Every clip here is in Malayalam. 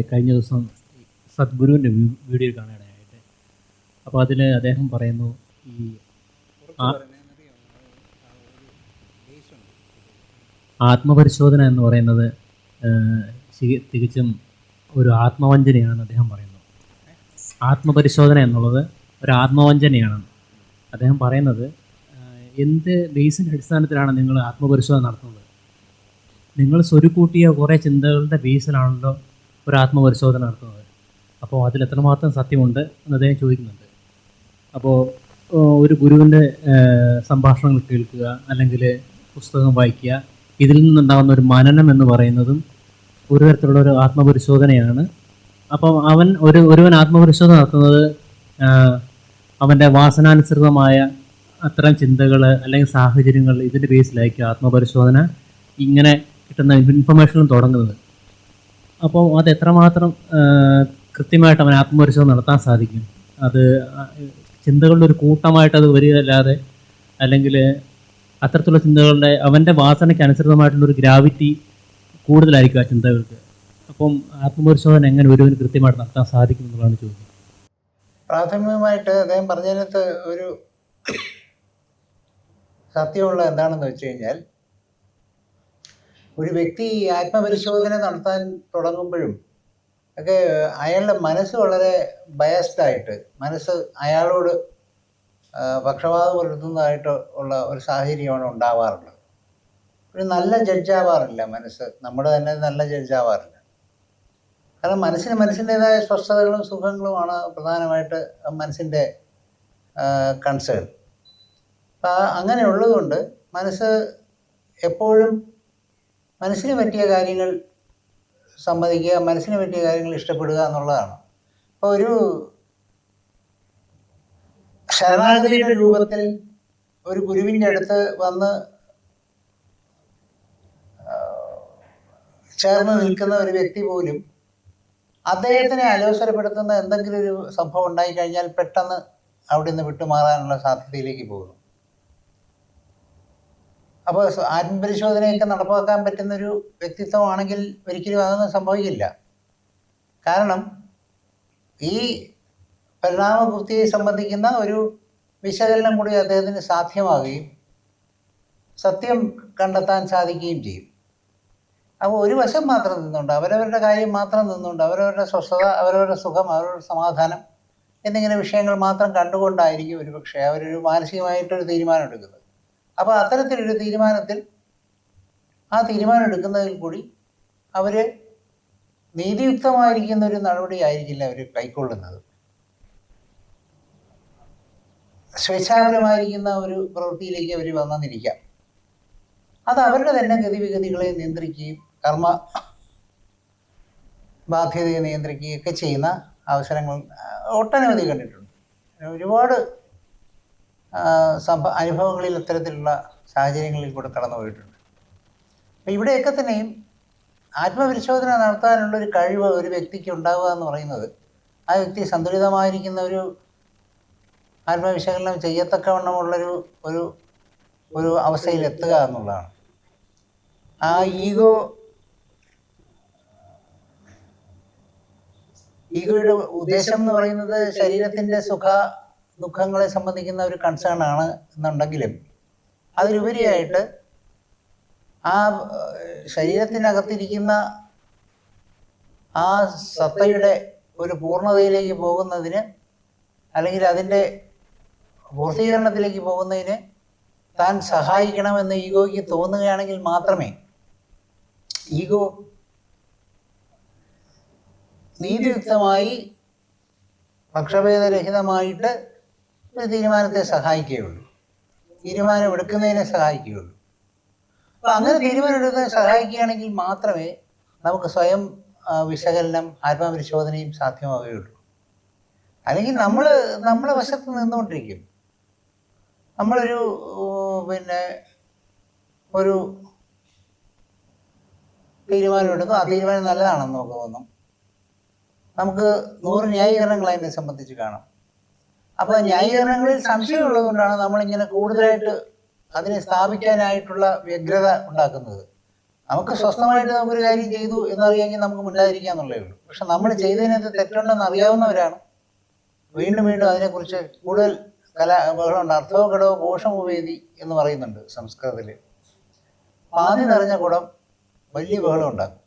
കഴിഞ്ഞ ദിവസം സദ്ഗുരുവിന്റെ വീഡിയോ കാണാനായിട്ട് അപ്പോൾ അതിൽ അദ്ദേഹം പറയുന്നു ഈ ആത്മപരിശോധന എന്ന് പറയുന്നത് തികച്ചും ഒരു ആത്മവഞ്ചനയാണ് അദ്ദേഹം പറയുന്നത് ആത്മപരിശോധന എന്നുള്ളത് ഒരു ആത്മവഞ്ചനയാണ്. അദ്ദേഹം പറയുന്നത് എന്ത് ബേസിന്റെ അടിസ്ഥാനത്തിലാണ് നിങ്ങൾ ആത്മപരിശോധന നടത്തുന്നത്? നിങ്ങൾ സ്വരുക്കൂട്ടിയ കുറേ ചിന്തകളുടെ ബേസിലാണല്ലോ ഒരു ആത്മപരിശോധന നടത്തുന്നത്. അപ്പോൾ അതിൽ എത്രമാത്രം സത്യമുണ്ട് എന്ന് അദ്ദേഹം ചോദിക്കുന്നുണ്ട്. അപ്പോൾ ഒരു ഗുരുവിന്റെ സംഭാഷണങ്ങൾ കേൾക്കുക അല്ലെങ്കിൽ പുസ്തകം വായിക്കുക ഇതിൽ നിന്നുണ്ടാകുന്ന ഒരു മനനം എന്ന് പറയുന്നതും ഒരു തരത്തിലുള്ള ഒരു ആത്മപരിശോധനയാണ്. അപ്പം അവൻ ഒരു ഒരുവൻ ആത്മപരിശോധന നടത്തുന്നത് അവന്റെ വാസനാനുസൃതമായ അത്തരം ചിന്തകൾ അല്ലെങ്കിൽ സാഹചര്യങ്ങൾ ഇതിന്റെ ബേസിലായിരിക്കും ആത്മപരിശോധന. ഇങ്ങനെ കിട്ടുന്ന ഇൻഫർമേഷനും തുടങ്ങുന്നത്. അപ്പോൾ അത് എത്രമാത്രം കൃത്യമായിട്ട് അവൻ ആത്മപരിശോധന നടത്താൻ സാധിക്കും? അത് ചിന്തകളുടെ ഒരു കൂട്ടമായിട്ട് അത് വരികയല്ലാതെ അല്ലെങ്കിൽ അത്തരത്തിലുള്ള ചിന്തകളുടെ അവന്റെ വാസനയ്ക്ക് അനുസൃതമായിട്ടുള്ള ഒരു ഗ്രാവിറ്റി കൂടുതലായിരിക്കും ആ ചിന്തകൾക്ക്. അപ്പം ആത്മപരിശോധന എങ്ങനെ ഒരുവന് കൃത്യമായിട്ട് നടത്താൻ സാധിക്കും എന്നുള്ളതാണ് ചോദ്യം. പ്രാഥമികമായിട്ട് അദ്ദേഹം പറഞ്ഞതിനകത്ത് ഒരു സത്യമുള്ള എന്താണെന്ന് വെച്ച് കഴിഞ്ഞാൽ ഒരു വ്യക്തി ആത്മപരിശോധന നടത്താൻ തുടങ്ങുമ്പോഴും ഒക്കെ അയാളുടെ മനസ്സ് വളരെ ബയസ്ഡായിട്ട് മനസ്സ് അയാളോട് പക്ഷപാതം പുലർത്തുന്നതായിട്ട് ഉള്ള ഒരു സാഹചര്യമാണ് ഉണ്ടാവാറുള്ളത്. ഒരു നല്ല ജഡ്ജാവാറില്ല മനസ്സ്. നമ്മുടെ തന്നെ നല്ല ജഡ്ജാവാറില്ല കാരണം മനസ്സിന് മനസ്സിന്റെതായ സ്വസ്ഥതകളും സുഖങ്ങളുമാണ് പ്രധാനമായിട്ട് മനസ്സിന്റെ കൺസേൺ അപ്പം അങ്ങനെയുള്ളതുകൊണ്ട് മനസ്സ് എപ്പോഴും മനസ്സിന് പറ്റിയ കാര്യങ്ങൾ സമ്മതിക്കുക മനസ്സിന് പറ്റിയ കാര്യങ്ങൾ ഇഷ്ടപ്പെടുക എന്നുള്ളതാണ്. അപ്പോൾ ഒരു ശരണാഗതിയുടെ രൂപത്തിൽ ഒരു ഗുരുവിന്റെ അടുത്ത് വന്ന് ചേർന്ന് നിൽക്കുന്ന ഒരു വ്യക്തി പോലും അദ്ദേഹത്തിനെ അലോസരപ്പെടുത്തുന്ന എന്തെങ്കിലും ഒരു സംഭവം ഉണ്ടായിക്കഴിഞ്ഞാൽ പെട്ടെന്ന് അവിടെ നിന്ന് വിട്ടുമാറാനുള്ള സാധ്യതയിലേക്ക് പോകുന്നു. അപ്പോൾ ആത്മപരിശോധനയൊക്കെ നടപ്പാക്കാൻ പറ്റുന്ന ഒരു വ്യക്തിത്വമാണെങ്കിൽ ഒരിക്കലും അതൊന്നും സംഭവിക്കില്ല. കാരണം ഈ പരിണാമബുദ്ധിയെ സംബന്ധിക്കുന്ന ഒരു വിശകലനം കൂടി അദ്ദേഹത്തിന് സാധ്യമാകുകയും സത്യം കണ്ടെത്താൻ സാധിക്കുകയും ചെയ്യും. അപ്പോൾ ഒരു വശം മാത്രം നിന്നുകൊണ്ട് അവരവരുടെ കാര്യം മാത്രം നിന്നുകൊണ്ട് അവരവരുടെ സ്വസ്ഥത അവരവരുടെ സുഖം അവരവരുടെ സമാധാനം എന്നിങ്ങനെ വിഷയങ്ങൾ മാത്രം കണ്ടുകൊണ്ടായിരിക്കും ഒരു പക്ഷേ അവരൊരു മാനസികമായിട്ടൊരു തീരുമാനം എടുക്കുന്നത് അപ്പോൾ അത്തരത്തിലൊരു തീരുമാനത്തിൽ ആ തീരുമാനം എടുക്കുന്നതിൽ കൂടി അവർ നീതിയുക്തമായിരിക്കുന്ന ഒരു നടപടി ആയിരിക്കില്ല അവർ കൈക്കൊള്ളുന്നത്. സ്വേച്ഛാപരമായിരിക്കുന്ന ഒരു പ്രവൃത്തിയിലേക്ക് അവർ വന്നെന്നിരിക്കാം. അത് അവരുടെ തന്നെ ഗതിവിഗതികളെ നിയന്ത്രിക്കുകയും കർമ്മ ബാധ്യതയെ നിയന്ത്രിക്കുകയൊക്കെ ചെയ്യുന്ന അവസരങ്ങൾ ഒട്ടനവധി കണ്ടിട്ടുണ്ട്. ഒരുപാട് സംഭ അനുഭവങ്ങളിൽ ഇത്തരത്തിലുള്ള സാഹചര്യങ്ങളിൽ കൂടെ കടന്നു പോയിട്ടുണ്ട്. അപ്പം ഇവിടെയൊക്കെ തന്നെയും ആത്മപരിശോധന നടത്താനുള്ള ഒരു കഴിവ് ഒരു വ്യക്തിക്ക് ഉണ്ടാവുക എന്ന് പറയുന്നത് ആ വ്യക്തി സന്തുലിതമായിരിക്കുന്ന ഒരു ആത്മവിശകലനം ചെയ്യത്തക്കവണ്ണമുള്ളൊരു ഒരു ഒരു അവസ്ഥയിൽ എത്തുക എന്നുള്ളതാണ്. ആ ഈഗോ ഈഗോയുടെ ഉദ്ദേശം എന്ന് പറയുന്നത് ശരീരത്തിന്റെ സുഖ ദുഃഖങ്ങളെ സംബന്ധിക്കുന്ന ഒരു കൺസേൺ ആണ് എന്നുണ്ടെങ്കിലും അതിലുപരിയായിട്ട് ആ ശരീരത്തിനകത്തിരിക്കുന്ന ആ സത്തയുടെ ഒരു പൂർണതയിലേക്ക് പോകുന്നതിന് അല്ലെങ്കിൽ അതിന്റെ പൂർത്തീകരണത്തിലേക്ക് പോകുന്നതിന് താൻ സഹായിക്കണമെന്ന് ഈഗോയ്ക്ക് തോന്നുകയാണെങ്കിൽ മാത്രമേ ഈഗോ നീതിയുക്തമായി പക്ഷഭേദരഹിതമായിട്ട് ഒരു തീരുമാനത്തെ സഹായിക്കുകയുള്ളൂ. തീരുമാനം എടുക്കുന്നതിനെ സഹായിക്കുകയുള്ളൂ. അപ്പോൾ അങ്ങനെ തീരുമാനം എടുക്കുന്നതിനെ സഹായിക്കുകയാണെങ്കിൽ മാത്രമേ നമുക്ക് സ്വയം വിശകലനം ആത്മപരിശോധനയും സാധ്യമാവുകയുള്ളൂ. അല്ലെങ്കിൽ നമ്മൾ നമ്മളെ വശത്ത് നിന്നുകൊണ്ടിരിക്കും. നമ്മളൊരു പിന്നെ ഒരു തീരുമാനം എടുക്കും ആ തീരുമാനം നല്ലതാണെന്ന് നമുക്ക് തോന്നും. നമുക്ക് നൂറ് ന്യായീകരണങ്ങൾ അതിനെ സംബന്ധിച്ച് കാണാം. അപ്പോൾ ന്യായീകരണങ്ങളിൽ സംശയമുള്ളതുകൊണ്ടാണ് നമ്മളിങ്ങനെ കൂടുതലായിട്ട് അതിനെ സ്ഥാപിക്കാനായിട്ടുള്ള വ്യഗ്രത ഉണ്ടാക്കുന്നത്. നമുക്ക് സ്വസ്ഥമായിട്ട് നമുക്കൊരു കാര്യം ചെയ്തു എന്നറിയാമെങ്കിൽ നമുക്ക് മിണ്ടാതിരിക്കാന്നുള്ളേ ഉള്ളൂ. പക്ഷെ നമ്മൾ ചെയ്തതിനകത്ത് തെറ്റുണ്ടെന്ന് അറിയാവുന്നവരാണ്. വീണ്ടും വീണ്ടും അതിനെക്കുറിച്ച് കൂടുതൽ കലാ ബഹളമുണ്ട് അർത്ഥവും ഘടവും ഉപേദി എന്ന് പറയുന്നുണ്ട് സംസ്കൃതത്തിൽ പാതി നിറഞ്ഞ കുടം വലിയ ബഹളം ഉണ്ടാക്കും.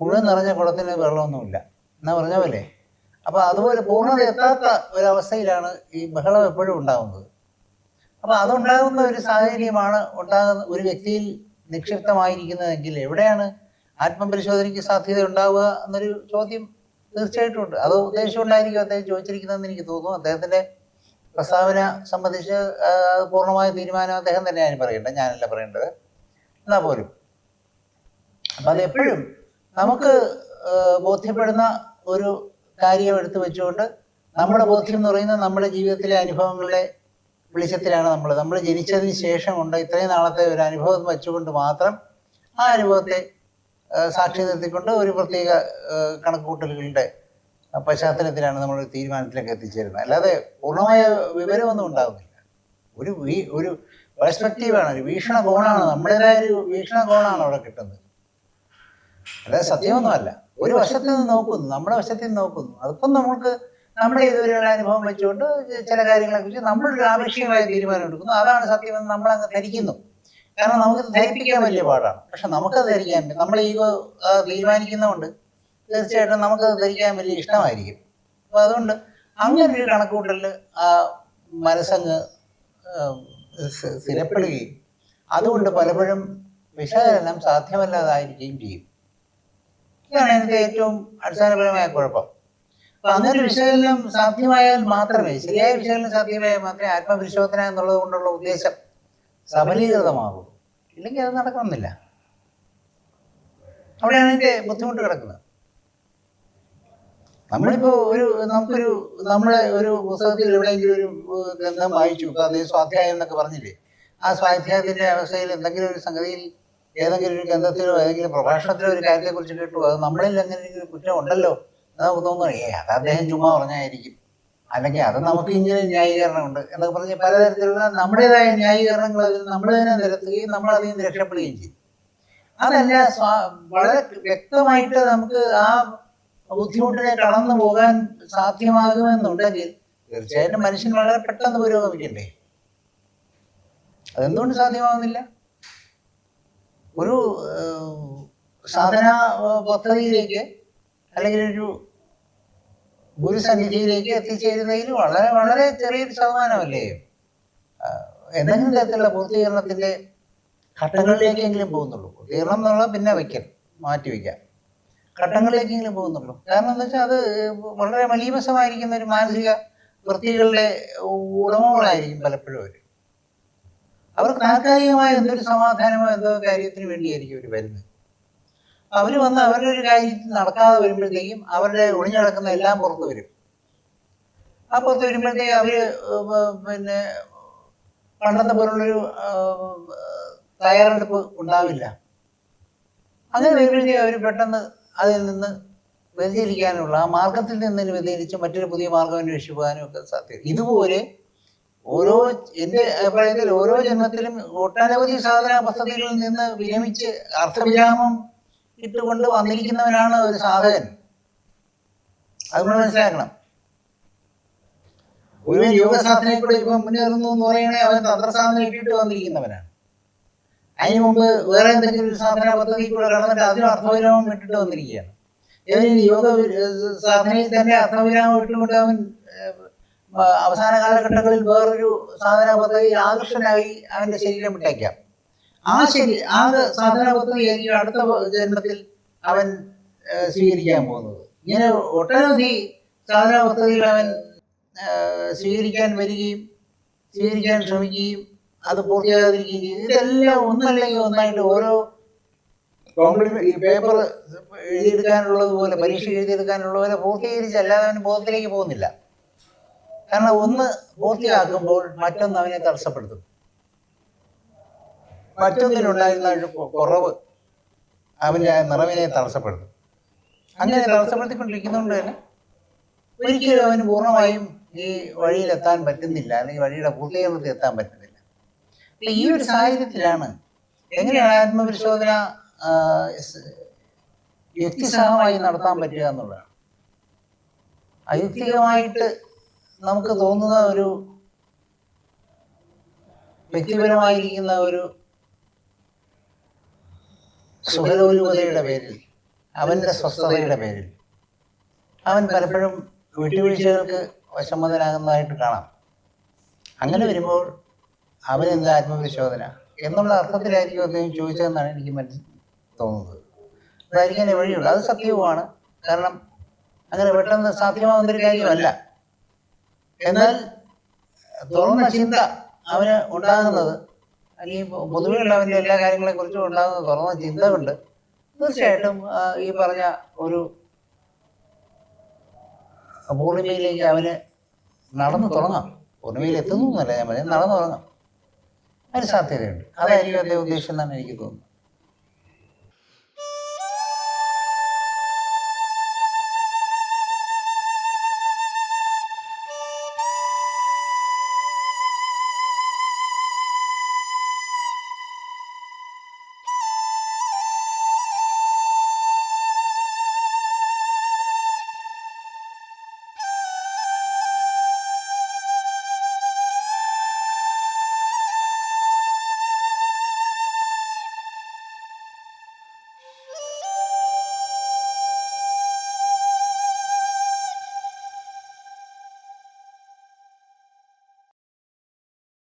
മുഴുവൻ നിറഞ്ഞ കുടത്തിന് ബഹളമൊന്നുമില്ല. എന്നാ പറഞ്ഞ പോലെ? അപ്പോൾ അതുപോലെ പൂർണത എത്താത്ത ഒരവസ്ഥയിലാണ് ഈ ബഹളം എപ്പോഴും ഉണ്ടാകുന്നത് അപ്പോൾ അതുണ്ടാകുന്ന ഒരു സാഹചര്യമാണ് ഉണ്ടാകുന്ന ഒരു വ്യക്തിയിൽ നിക്ഷിപ്തമായിരിക്കുന്നതെങ്കിൽ എവിടെയാണ് ആത്മപരിശോധനയ്ക്ക് സാധ്യത ഉണ്ടാവുക എന്നൊരു ചോദ്യം തീർച്ചയായിട്ടും ഉണ്ട്. അത് ഉദ്ദേശം ഉണ്ടായിരിക്കും അദ്ദേഹം ചോദിച്ചിരിക്കുന്നതെന്ന് എനിക്ക് തോന്നുന്നു. അദ്ദേഹത്തിന്റെ പ്രസ്താവന സംബന്ധിച്ച് പൂർണമായ തീരുമാനം അദ്ദേഹം തന്നെ തന്നെയാണ് പറയേണ്ടത്. ഞാനല്ല പറയേണ്ടത്. എന്നാ പോലും. അപ്പം അതെപ്പോഴും നമുക്ക് ബോധ്യപ്പെടുന്ന ഒരു കാര്യം എടുത്തു വെച്ചുകൊണ്ട് നമ്മുടെ ബോധ്യം എന്ന് പറയുന്നത് നമ്മുടെ ജീവിതത്തിലെ അനുഭവങ്ങളുടെ വെളിച്ചത്തിലാണ് നമ്മൾ നമ്മൾ ജനിച്ചതിന് ശേഷം ഉണ്ട് ഇത്രയും നാളത്തെ ഒരു അനുഭവം വെച്ചുകൊണ്ട് മാത്രം ആ അനുഭവത്തെ സാക്ഷി നിർത്തിക്കൊണ്ട് ഒരു പ്രത്യേക കണക്കുകൂട്ടലുകളുടെ പശ്ചാത്തലത്തിലാണ് നമ്മൾ തീരുമാനത്തിലേക്ക് എത്തിച്ചേരുന്നത്. അല്ലാതെ പൂർണമായ വിവരമൊന്നും ഉണ്ടാകുന്നില്ല ഒരു വീ- ഒരു പെർസ്പെക്റ്റീവാണ് ഒരു വീക്ഷണകോണാണ് നമ്മുടേതായ ഒരു വീക്ഷണകോണാണ് അവിടെ കിട്ടുന്നത്. അല്ലാതെ സത്യമൊന്നുമല്ല. ഒരു വശത്തു നിന്ന് നോക്കുന്നു നമ്മുടെ വശത്തു നിന്ന് നോക്കുന്നു. അതിപ്പം നമുക്ക് നമ്മുടെ ഇതുവരെയുള്ള അനുഭവം വെച്ചുകൊണ്ട് ചില കാര്യങ്ങളെ കുറിച്ച് നമ്മളൊരു ആപേക്ഷികമായ തീരുമാനം എടുക്കുന്നു. അതാണ് സത്യമെന്ന് നമ്മൾ അങ്ങ് ധരിക്കുന്നു. കാരണം നമുക്ക് ധരിപ്പിക്കാൻ വലിയ പാടാണ്. പക്ഷെ നമുക്കത് ധരിക്കാൻ നമ്മൾ ഈഗോ തീരുമാനിക്കുന്നതുകൊണ്ട് തീർച്ചയായിട്ടും നമുക്കത് ധരിക്കാൻ വലിയ ഇഷ്ടമായിരിക്കും. അപ്പോൾ അതുകൊണ്ട് അങ്ങനെ ഒരു കണക്കുകൂട്ടലിൽ ആ മനസ്സങ്ങ് സ്ഥിരപ്പെടുകയും അതുകൊണ്ട് പലപ്പോഴും വിശകലനം സാധ്യമല്ലാതായിരിക്കുകയും ചെയ്യും. ഇതാണ് എനിക്ക് ഏറ്റവും അടിസ്ഥാനപരമായ കുഴപ്പം. അപ്പൊ അങ്ങനെ വിശകലനം സാധ്യമായാൽ മാത്രമേ ശരിയായ വിശകലനം സാധ്യമായാൽ മാത്രമേ ആത്മപരിശോധന എന്നുള്ളത് കൊണ്ടുള്ള ഉദ്ദേശം സഫലീകൃതമാകൂ ഇല്ലെങ്കിൽ അത് നടക്കണമെന്നില്ല. അവിടെയാണ് എന്റെ ബുദ്ധിമുട്ട് കിടക്കുന്നത്. നമ്മളിപ്പോ ഒരു നമുക്കൊരു നമ്മളെ ഒരു പുസ്തകത്തിൽ എവിടെയെങ്കിലും ഒരു ഗ്രന്ഥം വായിച്ചു അതേ സ്വാധ്യായം എന്നൊക്കെ പറഞ്ഞില്ലേ? ആ സ്വാധ്യായത്തിന്റെ അവസ്ഥയിൽ എന്തെങ്കിലും ഒരു സംഗതിയിൽ ഏതെങ്കിലും ഒരു ഗ്രന്ഥത്തിലോ ഏതെങ്കിലും പ്രഭാഷണത്തിലോ ഒരു കാര്യത്തെക്കുറിച്ച് കേട്ടു അത് നമ്മളിൽ എങ്ങനെയെങ്കിലും കുറ്റം ഉണ്ടല്ലോ നമുക്ക് തോന്നുന്നു ഏ അത് അദ്ദേഹം ചുമ്മാ പറഞ്ഞായിരിക്കും. അല്ലെങ്കിൽ അത് നമുക്ക് ഇങ്ങനെ ന്യായീകരണമുണ്ട് എന്നൊക്കെ പറഞ്ഞ് പലതരത്തിലുള്ള നമ്മുടേതായ ന്യായീകരണങ്ങൾ അതിൽ നമ്മൾ തന്നെ നിരത്തുകയും നമ്മൾ അതിൽ നിന്ന് രക്ഷപ്പെടുകയും ചെയ്യും. അതല്ല സ്വാ വളരെ വ്യക്തമായിട്ട് നമുക്ക് ആ ബുദ്ധിമുട്ടിനെ കടന്നു പോകാൻ സാധ്യമാകുമെന്നുണ്ടെങ്കിൽ തീർച്ചയായിട്ടും മനുഷ്യൻ വളരെ പെട്ടെന്ന് പുരോഗമിക്കണ്ടേ? അതെന്തുകൊണ്ട് സാധ്യമാകുന്നില്ല ഒരു സാധന പദ്ധതിയിലേക്ക് അല്ലെങ്കിൽ ഒരു ഗുരുസന്നിധിയിലേക്ക് എത്തിച്ചേരുന്നതിൽ വളരെ വളരെ ചെറിയൊരു ശതമാനമല്ലേ? ഏതെങ്കിലും തരത്തിലുള്ള പൂർത്തീകരണത്തിന്റെ ഘട്ടങ്ങളിലേക്കെങ്കിലും പോകുന്നുള്ളൂ. പൂർത്തീകരണം എന്നുള്ള പിന്നെ വയ്ക്കൽ മാറ്റി വയ്ക്കാം ഘട്ടങ്ങളിലേക്കെങ്കിലും പോകുന്നുള്ളൂ. കാരണം എന്താ വെച്ചാൽ അത് വളരെ മലീമസമായിരിക്കുന്ന ഒരു മാനസിക വൃത്തികളുടെ ഉടമകളായിരിക്കും പലപ്പോഴും അവർ അവർക്ക് താൽക്കാലികമായ എന്തൊരു സമാധാനമോ എന്തോ കാര്യത്തിന് വേണ്ടിയായിരിക്കും അവർ വരുന്നത്. അവർ വന്ന് അവരുടെ ഒരു കാര്യത്തിൽ നടക്കാതെ വരുമ്പോഴത്തേക്കും അവരുടെ ഒളിഞ്ഞു നടക്കുന്ന എല്ലാം പുറത്ത് വരും. ആ പുറത്ത് വരുമ്പോഴത്തേക്ക് അവർ പിന്നെ പണ്ടത്തെ പോലുള്ളൊരു തയ്യാറെടുപ്പ് ഉണ്ടാവില്ല. അങ്ങനെ വരുമ്പോഴത്തേക്ക് അവർ പെട്ടെന്ന് അതിൽ നിന്ന് വ്യതിചലിക്കാനുള്ള ആ മാർഗത്തിൽ നിന്ന് വ്യതിചലിച്ച് മറ്റൊരു പുതിയ മാർഗം അന്വേഷിക്കുവാനും ഒക്കെ സാധ്യത. ഇതുപോലെ ഓരോ എന്റെ അഭിപ്രായത്തിൽ ഓരോ ജന്മത്തിലും ഒട്ടനവധി സാധന പദ്ധതികളിൽ നിന്ന് വിരമിച്ച് അർത്ഥവിരാമം ഇട്ടുകൊണ്ട് വന്നിരിക്കുന്നവനാണ് ഒരു സാധകൻ. അത് നമ്മൾ മനസ്സിലാക്കണം. ഒരു യോഗസാധനയെ കൂടെ ഇപ്പം മുന്നേറുന്നു എന്ന് പറയണേ അവൻ തന്ത്രസാധന ഇട്ടിട്ട് വന്നിരിക്കുന്നവനാണ്. അതിന് മുമ്പ് വേറെ എന്തെങ്കിലും ഒരു സാധന പദ്ധതി കൂടെ കടന്നിട്ട് അതിനും അർത്ഥവിരാമം ഇട്ടിട്ട് വന്നിരിക്കുകയാണ്. യോഗ സാധനയിൽ തന്നെ അർത്ഥവിരാമം ഇട്ടുകൊണ്ട് അവൻ അവസാന കാലഘട്ടങ്ങളിൽ വേറൊരു സാധന പദ്ധതി ആകർഷനായി അവന്റെ ശരീരം വിട്ടേക്കാം ആ ശരി ആ സാധന പദ്ധതി അടുത്ത ജന്മത്തിൽ അവൻ സ്വീകരിക്കാൻ പോകുന്നത്. ഇങ്ങനെ ഒട്ടനവധി സാധന പദ്ധതികൾ അവൻ സ്വീകരിക്കാൻ വരികയും സ്വീകരിക്കാൻ ശ്രമിക്കുകയും അത് പൂർത്തിയാകാതിരിക്കുകയും ചെയ്യും ഇതെല്ലാം ഒന്നല്ലെങ്കിൽ ഒന്നായിട്ട് ഓരോ കോംപ്ലിമെന്റ് ഈ പേപ്പർ എഴുതിയെടുക്കാനുള്ളത് പോലെ പരീക്ഷ എഴുതിയെടുക്കാനുള്ളതുപോലെ പൂർത്തീകരിച്ചല്ലാതെ അവൻ ബോധത്തിലേക്ക് പോകുന്നില്ല. കാരണം ഒന്ന് പൂർത്തിയാക്കുമ്പോൾ മറ്റൊന്ന് അവനെ തടസ്സപ്പെടുത്തും. മറ്റൊന്നിനുണ്ടായിരുന്ന ഒരു കുറവ് അവന്റെ നിറവിനെ തടസ്സപ്പെടുത്തും. അങ്ങനെ തടസ്സപ്പെടുത്തിക്കൊണ്ടിരിക്കുന്നതുകൊണ്ട് തന്നെ ഒരിക്കലും അവന് പൂർണമായും ഈ വഴിയിലെത്താൻ പറ്റുന്നില്ല അല്ലെങ്കിൽ വഴിയുടെ പൂർത്തീകരണത്തിൽ എത്താൻ പറ്റുന്നില്ല. ഈ ഒരു സാഹചര്യത്തിലാണ് എങ്ങനെയാണ് ആത്മപരിശോധന യുക്തിസഹമായി നടത്താൻ പറ്റുക എന്നുള്ളതാണ് അയുക്തികമായിട്ട് നമുക്ക് തോന്നുന്ന ഒരു വ്യക്തിപരമായിരിക്കുന്ന ഒരു സുഖലോലുപതയുടെ പേരിൽ അവന്റെ സ്വസ്ഥതയുടെ പേരിൽ അവൻ പലപ്പോഴും വിട്ടുവീഴ്ചകൾക്ക് വശംവദനാകുന്നതായിട്ട് കാണാം. അങ്ങനെ വരുമ്പോൾ അവനെന്താ ആത്മപരിശോധന എന്നുള്ള അർത്ഥത്തിലായിരിക്കും അദ്ദേഹം ചോദിച്ചതെന്നാണ് എനിക്ക് മനസ്സിൽ തോന്നുന്നത്. അതായിരിക്കാൻ വഴിയുള്ളൂ. അത് സത്യവുമാണ്. കാരണം അങ്ങനെ പെട്ടെന്ന് സാധ്യമാകുന്നൊരു കാര്യമല്ല. എന്നാൽ തുറന്ന ചിന്ത അവന് ഉണ്ടാകുന്നത് അല്ലെങ്കിൽ പൊതുവെയുള്ള അവന്റെ എല്ലാ കാര്യങ്ങളെക്കുറിച്ചും ഉണ്ടാകുന്ന തുറന്ന ചിന്ത കൊണ്ട് തീർച്ചയായിട്ടും ഈ പറഞ്ഞ ഒരു പൂർണിമയിലേക്ക് അവന് നടന്നു തുടങ്ങാം. പൂർണിമയിൽ എത്തുന്നു എന്നല്ല ഞാൻ പറഞ്ഞത് നടന്നു തുടങ്ങാം. അതിന് സാധ്യതയുണ്ട്. അതായിരിക്കും എന്റെ ഉദ്ദേശം എന്നാണ് എനിക്ക് തോന്നുന്നത്.